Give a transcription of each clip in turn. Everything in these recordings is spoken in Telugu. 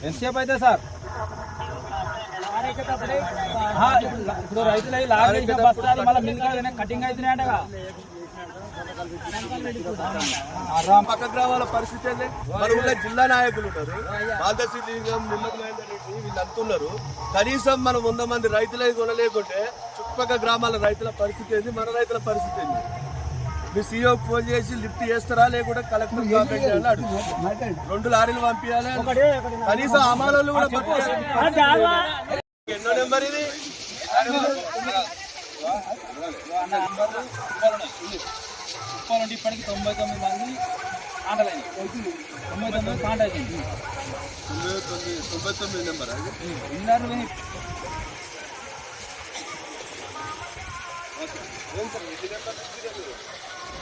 ఎంతసేపు అయితే సార్? ఇప్పుడు రైతులు అయి లారీ బస్తాలు మళ్ళీ మిల్క్ కటింగ్ అవుతున్నాయంటగా పక్క గ్రామాల పరిస్థితి ఏంది? మన ఊళ్ళో జిల్లా నాయకులు ఉన్నారు. మాధసి లింగం నిమ్మక మహేందర్ రెడ్డి వీళ్ళు అంటున్నారు కనీసం మనం వంద మంది రైతులే కొనలేకుంటే చుట్టుపక్కల గ్రామాల రైతుల పరిస్థితి ఏంది? మన రైతుల పరిస్థితి ఏంది? మీ సీఓ ఫోన్ చేసి లిఫ్ట్ చేస్తారా? లేకుంటే కలెక్టర్ కాంటాక్ట్ రెండు లారీలు పంపించాలి. కనీసం అమాలోళ్ళు కూడా ఎన్నో నెంబర్ ఇది? ఇప్పటికి తొంభై తొమ్మిది మంది తొంభై తొమ్మిది తొంభై తొమ్మిది నెంబర్?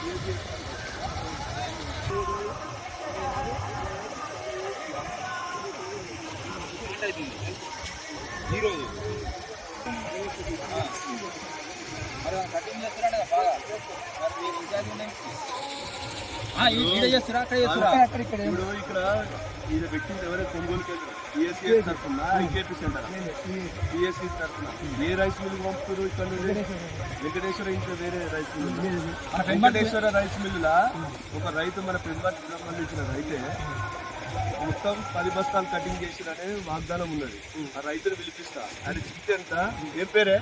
విని ఈరోజు మరి కటింగ్ చేస్తున్నాడు కదా బాగా మరి మీరు ఇన్ఛార్జ్ ఉండే ఈడ చేస్తురా అక్కడ చేస్తురా ఇప్పుడు ఇక్కడ ఈయన పెట్టింది ఎవరైతే కొనుగోలు కేంద్రం. పిఎస్సి తరఫున ఇంకేపీ సెంటర్. తరఫున. ఏ రైస్ మిల్ పంపుతారు ఇక్కడ వెంకటేశ్వర ఇంకా వేరే రైస్ మిల్ వెంకటేశ్వర రైస్ మిల్లులా ఒక రైతు మన పెంబాటికి సంబంధించిన రైతే మొత్తం పది బస్తాలు కటింగ్ చేసిననే వాగ్దానం ఉన్నది. ఆ రైతుని పిలిపిస్తా. ఆయన చిట్టి ఎంత ఏం పేరే?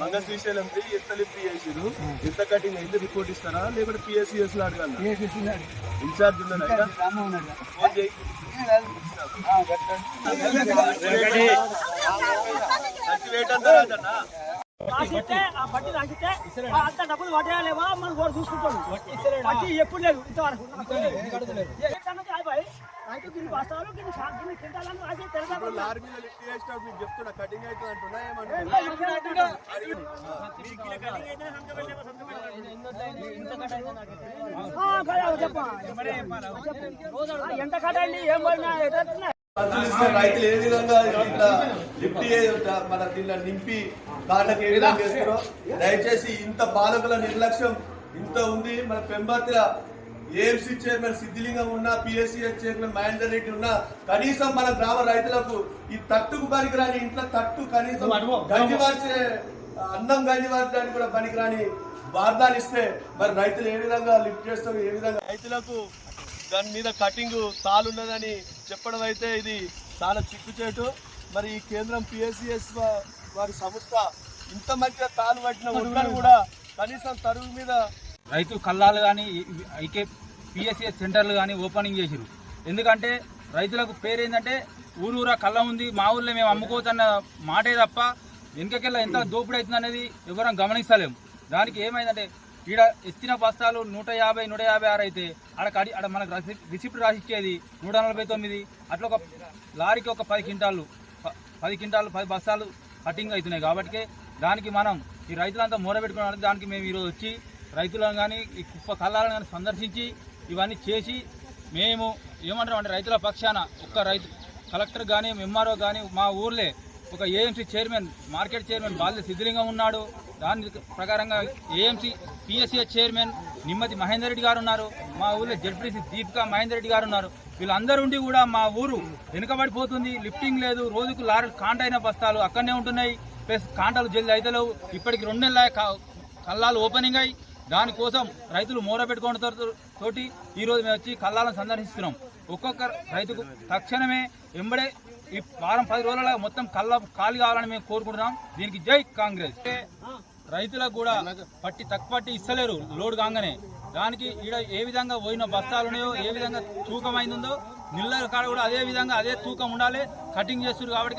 మంగ శ్రీశైలం ఎంత లిఫ్ట్ చేసిరు ఎంత కటింగ్ అయితే రిపోర్ట్ ఇస్తారా? లేకుంటే పిఎస్సిఎస్లో అడగాలి? ఇన్ఛార్జ్ ఉన్నాడు రాసిస్తే ఆ బట్టి రాసిస్తే ఆ అంత డబ్బులు మనం ఎప్పుడు లేదు. ఇంతవరకు. రాసి లారీ మీద లిఫ్ట్ మీకు చెప్తున్నా కటింగ్ అంటున్నా ఎంత కట్టండి ఏం ఎట్లా ఇస్తే రైతులు ఏ విధంగా ఇట్లా లిఫ్ట్ మన దీనిలో నింపి కాళ్ళకి ఏ విధంగా చేస్తారో? దయచేసి ఇంత పాలకుల నిర్లక్ష్యం ఇంత ఉంది. మన పెంబర్తిల ఏఎంసీ చైర్మన్ సిద్ధిలింగం ఉన్న పిఎస్సిఎస్ చైర్మన్ మహేందర్ రెడ్డి ఉన్న కనీసం మన గ్రామ రైతులకు ఈ తట్టుకు పనికిరాని ఇంట్లో తట్టు కనీసం గంజి మార్చే అన్నం గంజి మార్చడానికి కూడా పనికిరాని వార్దాలు ఇస్తే మరి రైతులు ఏ విధంగా లిఫ్ట్ చేస్తారు ఏ విధంగా? రైతులకు దాని మీద కటింగ్ తాలున్నదని చెప్పడం అయితే ఇది చాలా చిక్కుచేటు. మరి ఈ కేంద్రం పిఎస్సిఎస్ వారి సంస్థ ఇంత మంచిగా తాలు పట్టిన కూడా కనీసం తరువు మీద రైతు కల్లాలు కానీ ఐకే పిఎస్సిఎస్ సెంటర్లు కానీ ఓపెనింగ్ చేసిరు ఎందుకంటే రైతులకు పేరు ఏంటంటే ఊరూరా కళ్ళ ఉంది మా ఊర్లో మేము అమ్ముకోవచ్చన్న మాటే తప్ప వెనుకకెళ్ళ ఎంత దోపిడీ అవుతుంది అనేది ఎవరం గమనిస్తలేము. దానికి ఏమైందంటే ఈడ ఎత్తిన బస్తాలు నూట యాభై నూట యాభై ఆరు అయితే ఆడ కడి ఆడ మనకు రిసిప్ట్ రాసిచ్చేది నూట నలభై తొమ్మిది అట్లా ఒక లారీకి ఒక పది క్వింటాలు ప- పది క్వింటాలు పది బస్తాలు కటింగ్ అవుతున్నాయి కాబట్టి దానికి మనం ఈ రైతులంతా మూరబెట్టుకోవడానికి దానికి మేము ఈరోజు వచ్చి రైతులను కానీ ఈ కుప్ప కళ్ళాలను కానీ సందర్శించి ఇవన్నీ చేసి మేము ఏమంటాం అంటే రైతుల పక్షాన ఒక్క రైతు కలెక్టర్ కానీ ఎంఆర్ఓ కానీ మా ఊర్లే ఒక ఏఎంసీ చైర్మన్ మార్కెట్ చైర్మన్ బాల్య సిద్ధిలింగం ఉన్నాడు. దాని ప్రకారంగా AMC PSCS chairman Nimmathi Mahender Reddy గారు ఉన్నారు. మా ఊర్లో జడ్పీసీ దీపికా మహేందర్ రెడ్డి గారు ఉన్నారు. వీళ్ళందరూ ఉండి కూడా మా ఊరు వెనుకబడిపోతుంది. లిఫ్టింగ్ లేదు. రోజుకు లారీలు కాంట అయిన బస్తాలు అక్కడనే ఉంటున్నాయి. ప్లస్ కాంటాలు జల్ది అయితే ఇప్పటికి రెండు నెలల కా- కల్లాలు ఓపెనింగ్ అయ్యి దానికోసం రైతులు మూర పెట్టుకోవడం తోటి ఈరోజు మేము వచ్చి కల్లాలను సందర్శిస్తున్నాం. ఒక్కొక్క రైతుకు తక్షణమే ఎంబడే ఈ వారం పది రోజుల మొత్తం కళ్ళ ఖాళీ కావాలని మేము కోరుకుంటున్నాం. దీనికి జై కాంగ్రెస్. రైతులకు కూడా పట్టి తక్కువ పట్టి ఇస్తలేరు లోడ్ కాగానే. దానికి ఈడ ఏ విధంగా పోయిన బస్తాలు ఉన్నాయో ఏ విధంగా తూకం అయిందో నిల్ల కాడ కూడా అదే విధంగా అదే తూకం ఉండాలి. కటింగ్ చేస్తారు కాబట్టి